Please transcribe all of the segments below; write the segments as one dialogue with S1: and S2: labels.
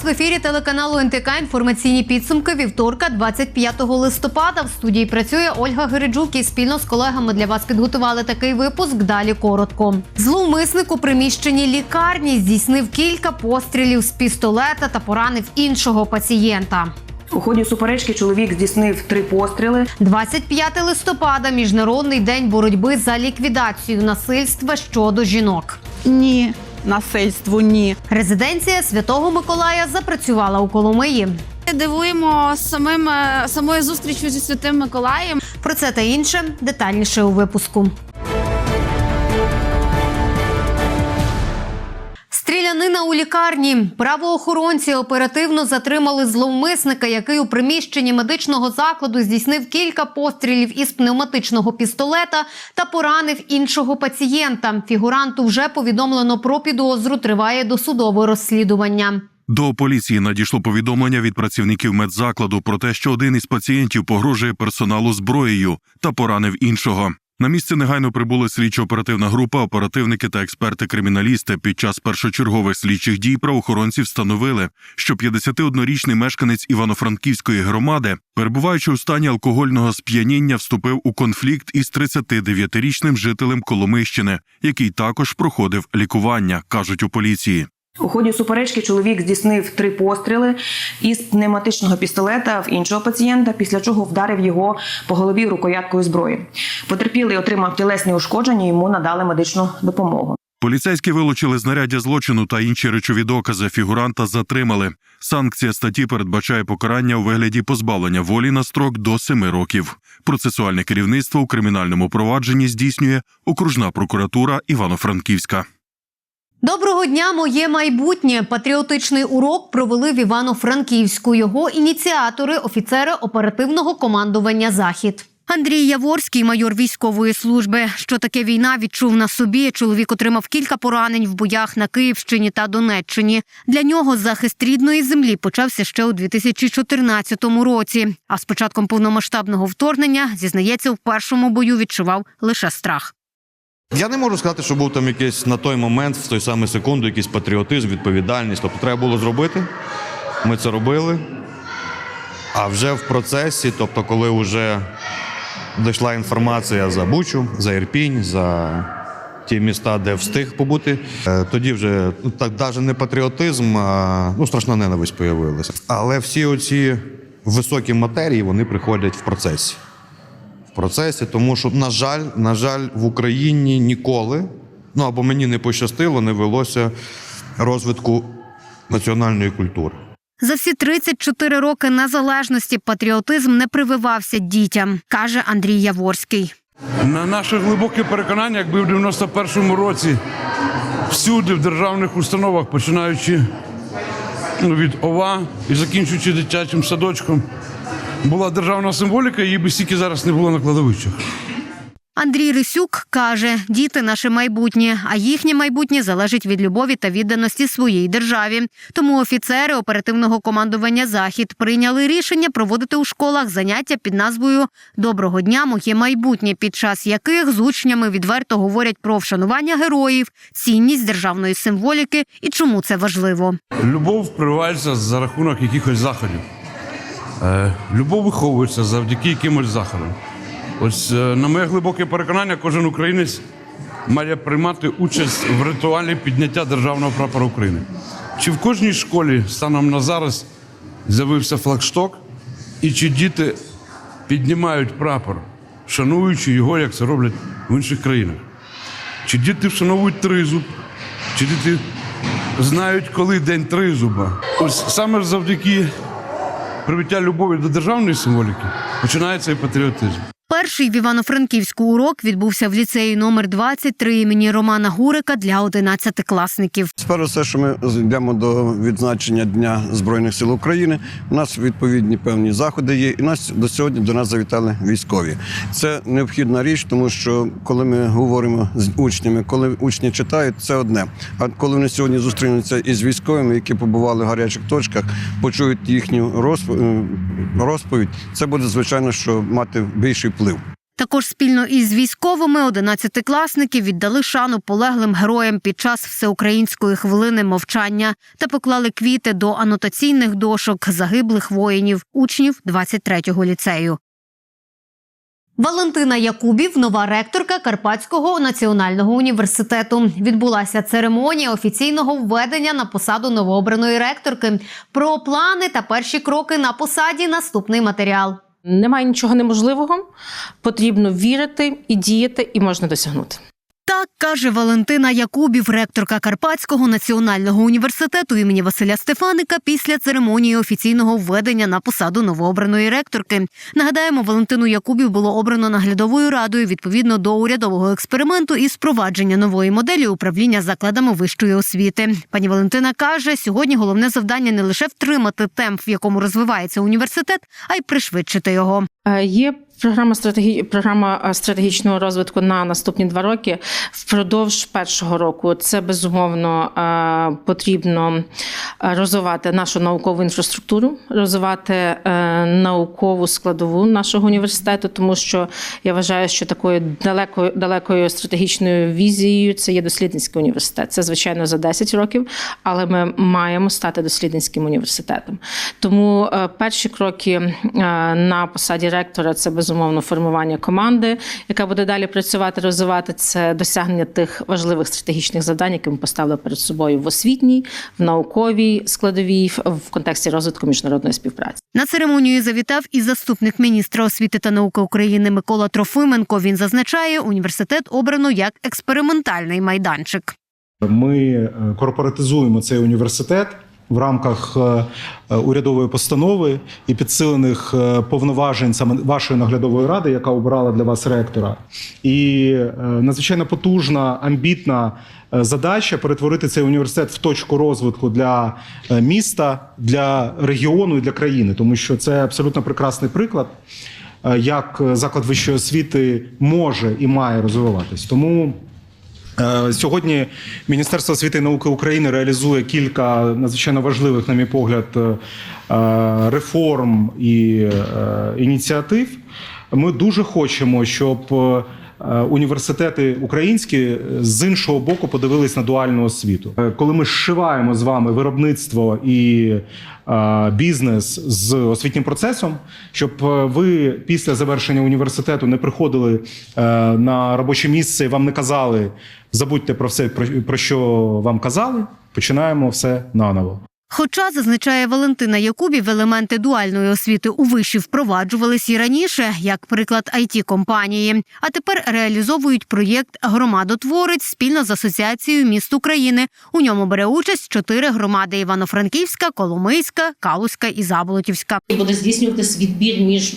S1: вас в ефірі телеканалу НТК інформаційні підсумки вівторка, 25 листопада. В студії працює Ольга Гереджук і спільно з колегами для вас підготували такий випуск. Далі коротко. Зловмисник у приміщенні лікарні здійснив кілька пострілів з пістолета та поранив іншого пацієнта.
S2: У ході суперечки чоловік здійснив три постріли.
S1: 25 листопада міжнародний день боротьби за ліквідацію насильства щодо жінок.
S3: Ні, насильству ні.
S1: Резиденція Святого Миколая запрацювала у Коломиї.
S4: Дивуємо самим самою зустрічю зі святим Миколаєм.
S1: Про це та інше детальніше у випуску. Стрілянина у лікарні. Правоохоронці оперативно затримали зловмисника, який у приміщенні медичного закладу здійснив кілька пострілів із пневматичного пістолета та поранив іншого пацієнта. Фігуранту вже повідомлено про підозру. Триває досудове розслідування.
S5: До поліції надійшло повідомлення від працівників медзакладу про те, що один із пацієнтів погрожує персоналу зброєю та поранив іншого. На місце негайно прибула слідчо-оперативна група, оперативники та експерти-криміналісти. Під час першочергових слідчих дій правоохоронці встановили, що 51-річний мешканець Івано-Франківської громади, перебуваючи у стані алкогольного сп'яніння, вступив у конфлікт із 39-річним жителем Коломийщини, який також проходив лікування, кажуть у поліції.
S2: У ході суперечки чоловік здійснив три постріли із пневматичного пістолета в іншого пацієнта, після чого вдарив його по голові рукояткою зброї. Потерпілий отримав тілесні ушкодження, йому надали медичну допомогу.
S5: Поліцейські вилучили знаряддя злочину та інші речові докази. Фігуранта затримали. Санкція статті передбачає покарання у вигляді позбавлення волі на строк до семи років. Процесуальне керівництво у кримінальному провадженні здійснює окружна прокуратура Івано-Франківська.
S1: Доброго дня, моє майбутнє. Патріотичний урок провели в Івано-Франківську. Його ініціатори, офіцери оперативного командування Захід. Андрій Яворський, майор військової служби. Що таке війна, відчув на собі. Чоловік отримав кілька поранень в боях на Київщині та Донеччині. Для нього захист рідної землі почався ще у 2014 році. А з початком повномасштабного вторгнення зізнається, в першому бою відчував лише страх.
S6: Я не можу сказати, що був там якийсь на той момент, в той самий секунду, якийсь патріотизм, відповідальність. Тобто треба було зробити. Ми це робили. А вже в процесі, тобто, коли вже дійшла інформація за Бучу, за Ірпінь, за ті міста, де встиг побути, е, тоді вже ну, так навіть не патріотизм, а ну, страшна ненависть появилася. Але всі оці високі матерії вони приходять в процесі процесі, тому що, на жаль, на жаль, в Україні ніколи, ну або мені не пощастило, не велося розвитку національної культури.
S1: За всі 34 роки незалежності патріотизм не прививався дітям, каже Андрій Яворський.
S7: На наше глибоке переконання, якби в 91-му році всюди в державних установах, починаючи від ОВА і закінчуючи дитячим садочком, була державна символіка, її би стільки зараз не було на кладовищах.
S1: Андрій Рисюк каже: діти наше майбутнє, а їхнє майбутнє залежить від любові та відданості своїй державі. Тому офіцери оперативного командування Захід прийняли рішення проводити у школах заняття під назвою Доброго дня, моє майбутнє, під час яких з учнями відверто говорять про вшанування героїв, цінність державної символіки і чому це важливо.
S7: Любов прививається за рахунок якихось заходів. Е, любов виховується завдяки якимось заходам. Ось, е, на моє глибоке переконання, кожен українець має приймати участь в ритуалі підняття державного прапора України. Чи в кожній школі станом на зараз з'явився флагшток, і чи діти піднімають прапор, шануючи його, як це роблять в інших країнах? Чи діти вшановують тризуб, чи діти знають, коли день тризуба? Ось саме завдяки привиття любові до державної символіки починається і патріотизм.
S1: Перший в Івано-Франківську урок відбувся в ліцеї номер 23 імені Романа Гурика для 11-класників.
S8: Спершу все, що ми йдемо до відзначення Дня Збройних сил України. У нас відповідні певні заходи є, і нас до сьогодні до нас завітали військові. Це необхідна річ, тому що коли ми говоримо з учнями, коли учні читають, це одне. А коли вони сьогодні зустрінуться із військовими, які побували в гарячих точках, почують їхню е, розповідь, це буде звичайно, що мати більший вплив.
S1: Також спільно із військовими одинадцятикласники віддали шану полеглим героям під час всеукраїнської хвилини мовчання та поклали квіти до анотаційних дошок загиблих воїнів, учнів 23-го ліцею. Валентина Якубів, нова ректорка Карпатського національного університету. Відбулася церемонія офіційного введення на посаду новообраної ректорки. Про плани та перші кроки на посаді наступний матеріал.
S9: Немає нічого неможливого. Потрібно вірити і діяти, і можна досягнути.
S1: Так каже Валентина Якубів, ректорка Карпатського національного університету імені Василя Стефаника після церемонії офіційного введення на посаду новообраної ректорки. Нагадаємо, Валентину Якубів було обрано наглядовою радою відповідно до урядового експерименту із впровадження нової моделі управління закладами вищої освіти. Пані Валентина каже, сьогодні головне завдання не лише втримати темп, в якому розвивається університет, а й пришвидшити його.
S9: Е, Є програма стратегі... програма е, стратегічного розвитку на наступні два роки. Впродовж першого року це безумовно е, потрібно е, розвивати нашу наукову інфраструктуру, розвивати наукову складову нашого університету, тому що я вважаю, що такою далекою далекою стратегічною візією це є дослідницький університет. Це звичайно за 10 років, але ми маємо стати дослідницьким університетом. Тому перші кроки на посаді ректора це безумовно формування команди, яка буде далі працювати, розвивати це досягнення тих важливих стратегічних завдань, які ми поставили перед собою в освітній, в науковій складовій, в- в контексті розвитку міжнародної співпраці.
S1: На церемонію завітав і заступник міністра освіти та науки України Микола Трофименко. Він зазначає, університет обрано як експериментальний майданчик.
S10: Ми е, корпоратизуємо цей університет в рамках е, е, урядової постанови і підсилених е, повноважень саме вашої наглядової ради, яка обирала для вас ректора. І надзвичайно потужна, амбітна задача перетворити цей університет в точку розвитку для міста, для регіону і для країни, тому що це абсолютно прекрасний приклад. Як заклад вищої освіти може і має розвиватись, тому Сьогодні Міністерство освіти і науки України реалізує кілька надзвичайно важливих, на мій погляд, е, е, реформ і е, ініціатив. Ми дуже хочемо, щоб е, університети українські е, з іншого боку подивились на дуальну освіту. Е, Коли ми зшиваємо з вами виробництво і е, бізнес з освітнім процесом, щоб е, ви після завершення університету не приходили е, на робоче місце і вам не казали забудьте про все, про що вам казали. Починаємо все наново.
S1: Хоча, зазначає Валентина Якубів, елементи дуальної освіти у виші впроваджувались і раніше, як приклад it компанії. А тепер реалізовують проєкт Громадотворець спільно з асоціацією міст України. У ньому бере участь чотири громади: Івано-Франківська, Коломийська, Калузька і Заболотівська.
S9: Буде здійснюватись відбір між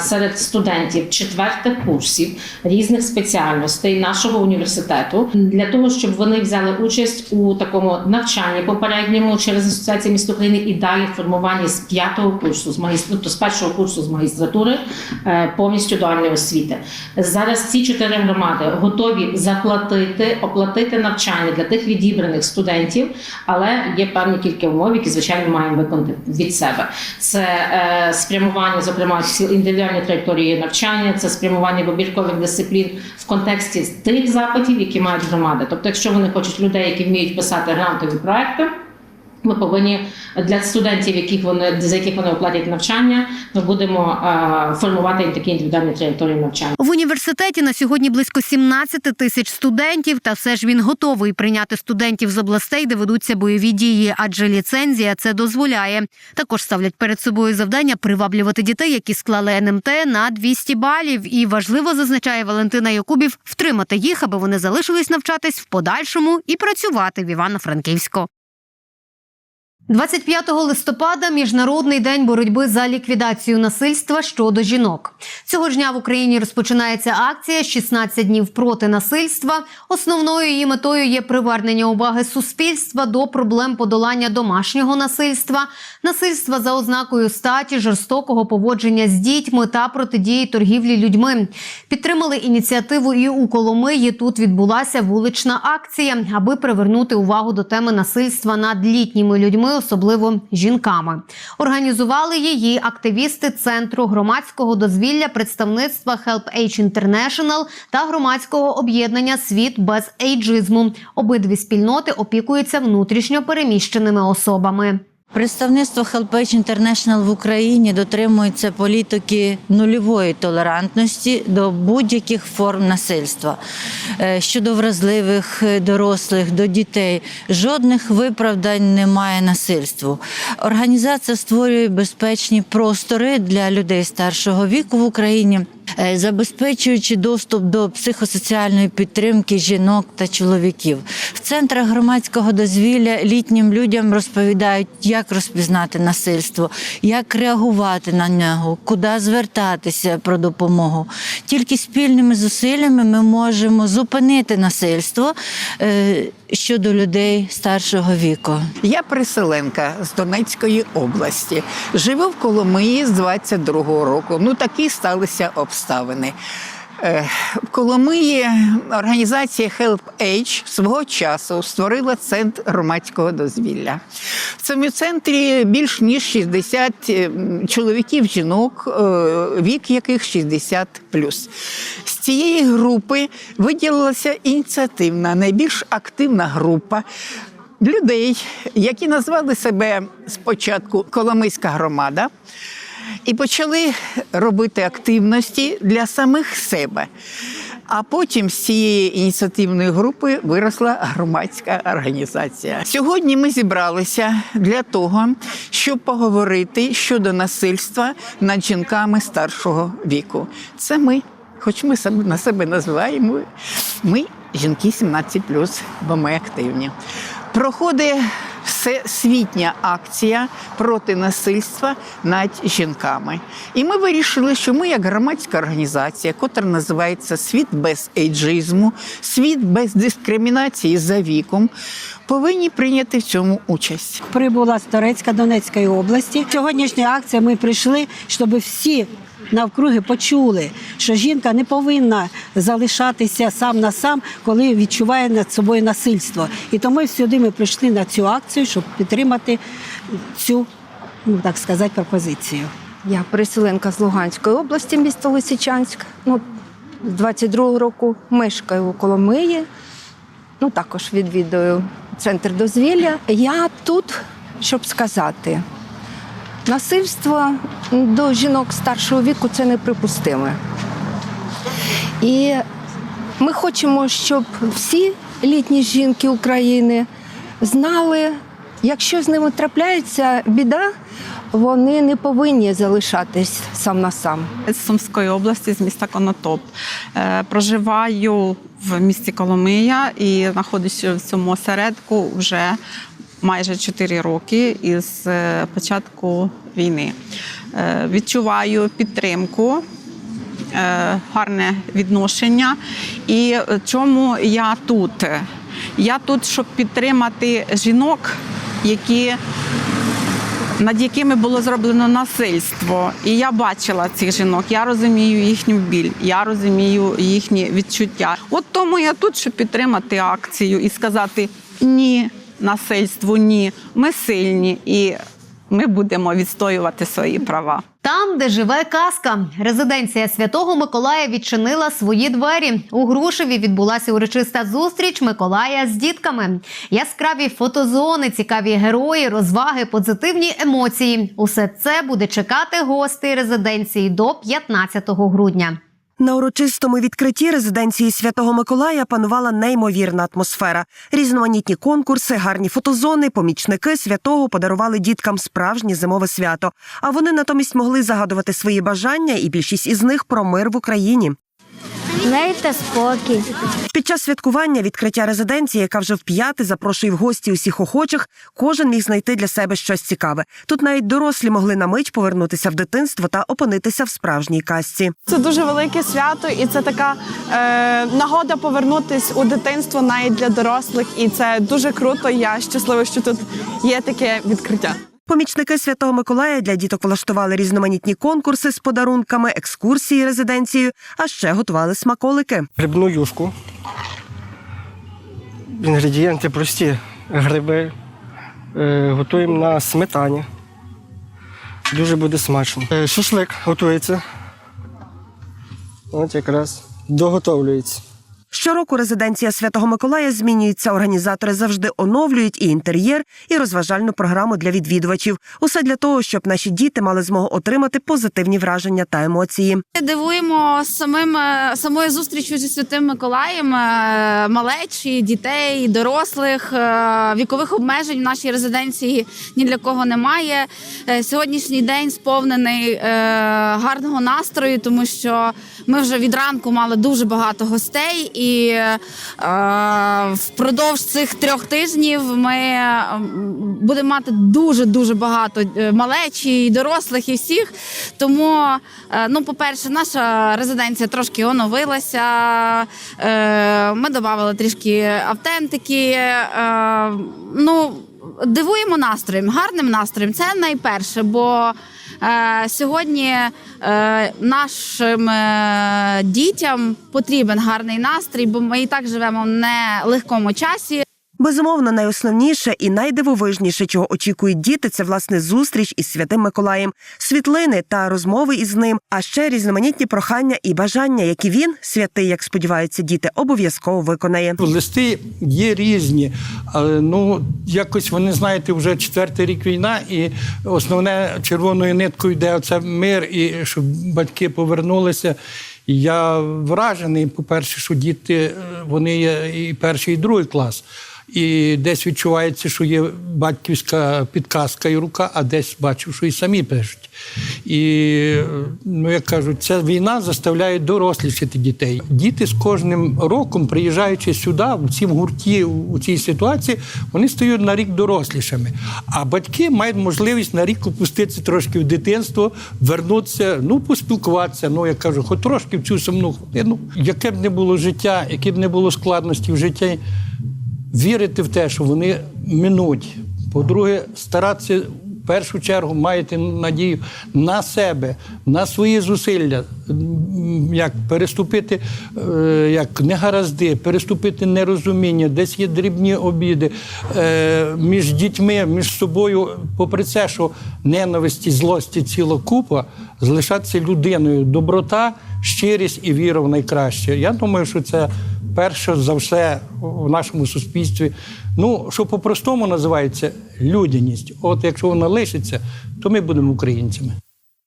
S9: серед студентів четвертих курсів різних спеціальностей нашого університету для того, щоб вони взяли участь у такому навчанні попередньому через асоціацію міст України і далі в формуванні з п'ятого курсу, з магістр... тобто з першого курсу з магістратури е, повністю дуальної освіти. Зараз ці чотири громади готові заплатити, оплатити навчання для тих відібраних студентів, але є певні кілька умов, які звичайно маємо виконати від себе. Це е, спрямування, зокрема, всі індивідуальні траєкторії навчання, це спрямування вибіркових дисциплін в контексті тих запитів, які мають громади. Тобто, якщо вони хочуть людей, які вміють писати грантові проекти. Ми повинні для студентів, яких вони за яких вони оплатять навчання, ми будемо е, формувати такі індивідуальні траєкторії навчання.
S1: В університеті на сьогодні близько 17 тисяч студентів, та все ж він готовий прийняти студентів з областей, де ведуться бойові дії, адже ліцензія це дозволяє. Також ставлять перед собою завдання приваблювати дітей, які склали НМТ на 200 балів. І важливо зазначає Валентина Якубів втримати їх, аби вони залишились навчатись в подальшому і працювати в Івано-Франківську. 25 листопада міжнародний день боротьби за ліквідацію насильства щодо жінок. Цього ж дня в Україні розпочинається акція «16 днів проти насильства. Основною її метою є привернення уваги суспільства до проблем подолання домашнього насильства, насильства за ознакою статі, жорстокого поводження з дітьми та протидії торгівлі людьми. Підтримали ініціативу і у Коломиї. Тут відбулася вулична акція, аби привернути увагу до теми насильства над літніми людьми. Особливо жінками. Організували її активісти центру громадського дозвілля представництва Help Age International та громадського об'єднання Світ без ейджизму. Обидві спільноти опікуються внутрішньо переміщеними особами.
S11: Представництво HelpAge International в Україні дотримується політики нульової толерантності до будь-яких форм насильства Е, щодо вразливих е, дорослих, до дітей. Жодних виправдань немає насильству. Організація створює безпечні простори для людей старшого віку в Україні. Е, Забезпечуючи доступ до психосоціальної підтримки жінок та чоловіків, в центрах громадського дозвілля літнім людям розповідають, як розпізнати насильство, як реагувати на нього, куди звертатися про допомогу. Тільки спільними зусиллями ми можемо зупинити насильство е, щодо людей старшого віку.
S3: Я переселенка з Донецької області. Живу в Коломиї з 22-го року. Ну такі сталися обставини. Е, В Коломиї організація Help Age свого часу створила центр громадського дозвілля. В цьому центрі більш ніж 60 чоловіків, жінок, е, вік яких 60 З цієї групи виділилася ініціативна, найбільш активна група людей, які назвали себе спочатку Коломийська громада, і почали робити активності для самих себе. А потім з цієї ініціативної групи виросла громадська організація. Сьогодні ми зібралися для того, щоб поговорити щодо насильства над жінками старшого віку. Це ми, хоч ми себе на себе називаємо, ми жінки 17 бо ми активні. Проходить всесвітня акція проти насильства над жінками. І ми вирішили, що ми, як громадська організація, котра називається Світ без ейджизму, світ без дискримінації за віком, повинні прийняти в цьому участь.
S12: прибула з Торецька Донецької області. Сьогоднішня акція ми прийшли, щоб всі навкруги почули, що жінка не повинна залишатися сам на сам, коли відчуває над собою насильство. І тому сюди ми прийшли на цю акцію, щоб підтримати цю, ну так сказати, пропозицію.
S13: Я переселенка з Луганської області, місто Лисичанськ. Ну, з 22-го року мешкаю у Коломиї. Ну, також відвідую центр дозвілля. Я тут, щоб сказати, насильство до жінок старшого віку це неприпустиме. І ми хочемо, щоб всі літні жінки України знали, якщо з ними трапляється біда, вони не повинні залишатись сам на сам.
S3: з Сумської області, з міста Конотоп. Е, Проживаю в місті Коломия і знаходжуся в цьому осередку вже майже 4 роки із е, початку війни. Е, Відчуваю підтримку. Гарне відношення. І чому я тут? Я тут, щоб підтримати жінок, які над якими було зроблено насильство. І я бачила цих жінок, я розумію їхню біль, я розумію їхні відчуття. От тому я тут, щоб підтримати акцію і сказати ні насильству, ні. Ми сильні і ми будемо відстоювати свої права.
S1: Там, де живе казка, резиденція Святого Миколая відчинила свої двері. У Грушеві відбулася урочиста зустріч Миколая з дітками. Яскраві фотозони, цікаві герої, розваги, позитивні емоції. Усе це буде чекати гостей резиденції до 15 грудня.
S14: На урочистому відкритті резиденції Святого Миколая панувала неймовірна атмосфера. Різноманітні конкурси, гарні фотозони, помічники святого подарували діткам справжнє зимове свято. А вони натомість могли загадувати свої бажання, і більшість із них про мир в Україні.
S13: Мир та спокій.
S14: Під час святкування відкриття резиденції, яка вже вп'яте запрошує в гості усіх охочих, кожен міг знайти для себе щось цікаве. Тут навіть дорослі могли на мить повернутися в дитинство та опинитися в справжній казці.
S3: Це дуже велике свято, і це така е, нагода повернутись у дитинство навіть для дорослих. І це дуже круто. Я щаслива, що тут є таке відкриття.
S14: Помічники Святого Миколая для діток влаштували різноманітні конкурси з подарунками, екскурсії резиденцією, а ще готували смаколики.
S12: Грибну юшку. Інгредієнти прості: гриби,
S15: Е, готуємо на сметані. Дуже буде смачно. Е, шашлик готується. От якраз доготовлюється.
S14: Щороку резиденція Святого Миколая змінюється. Організатори завжди оновлюють і інтер'єр, і розважальну програму для відвідувачів. Усе для того, щоб наші діти мали змогу отримати позитивні враження та емоції.
S4: Дивуємо самим е, самою зустрічю зі святим Миколаєм е, малечі, дітей, дорослих, е, вікових обмежень в нашій резиденції ні для кого немає. Сьогоднішній день сповнений гарного настрою, тому що ми вже від ранку мали дуже багато гостей, і е, впродовж цих трьох тижнів ми будемо мати дуже дуже багато е, малечі, і дорослих, і всіх. Тому, е, ну, по-перше, наша резиденція трошки оновилася. Е, Ми додали трішки автентики. Е, Ну, дивуємо настроєм, гарним настроєм. Це найперше, бо сьогодні е, нашим е, дітям потрібен гарний настрій, бо ми і так живемо в нелегкому часі.
S14: Безумовно, найосновніше і найдивовижніше, чого очікують діти, це власне зустріч із святим Миколаєм, світлини та розмови із ним, а ще різноманітні прохання і бажання, які він, святий, як сподіваються діти, обов'язково виконає.
S16: Листи є різні, але ну якось вони знаєте, вже четвертий рік війна, і основне червоною ниткою йде оце мир, і щоб батьки повернулися. Я вражений, по-перше, що діти е, вони є і перший, і другий клас. І десь відчувається, що є батьківська підказка і рука, а десь бачу, що і самі пишуть. І ну як кажуть, ця війна заставляє дорослішати дітей. Діти з кожним роком, приїжджаючи сюди, в цій гурті, у цій ситуації, вони стають на рік дорослішими. А батьки мають можливість на рік опуститися трошки в дитинство, вернутися, ну поспілкуватися. Ну я кажу, хоч трошки в цю сумну хвилину. Яке б не було життя, які б не було складності в житті, вірити в те, що вони минуть. По-друге, старатися першу чергу маєте надію на себе, на свої зусилля, як переступити е, як негаразди, переступити нерозуміння, десь є дрібні обіди е, між дітьми, між собою, попри це, що ненависті, злості ціла купа, залишатися людиною, доброта, щирість і віра в найкраще. Я думаю, що це перше за все в нашому суспільстві. Ну, що по-простому називається людяність. От якщо вона лишиться, то ми будемо українцями.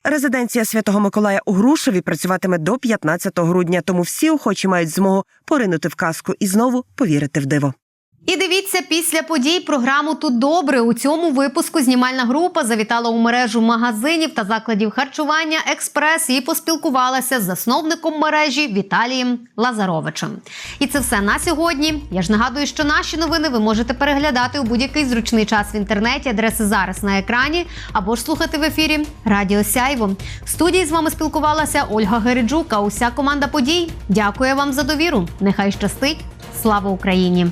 S14: Резиденція Святого Миколая у Грушеві працюватиме до 15 грудня, тому всі охочі мають змогу поринути в казку і знову повірити в диво.
S1: І дивіться після подій програму Тут добре. У цьому випуску знімальна група завітала у мережу магазинів та закладів харчування Експрес і поспілкувалася з засновником мережі Віталієм Лазаровичем. І це все на сьогодні. Я ж нагадую, що наші новини ви можете переглядати у будь-який зручний час в інтернеті. Адреси зараз на екрані або ж слухати в ефірі Радіо Сяйво. В студії з вами спілкувалася Ольга Гериджук, а уся команда подій. Дякую вам за довіру. Нехай щастить. Слава Україні!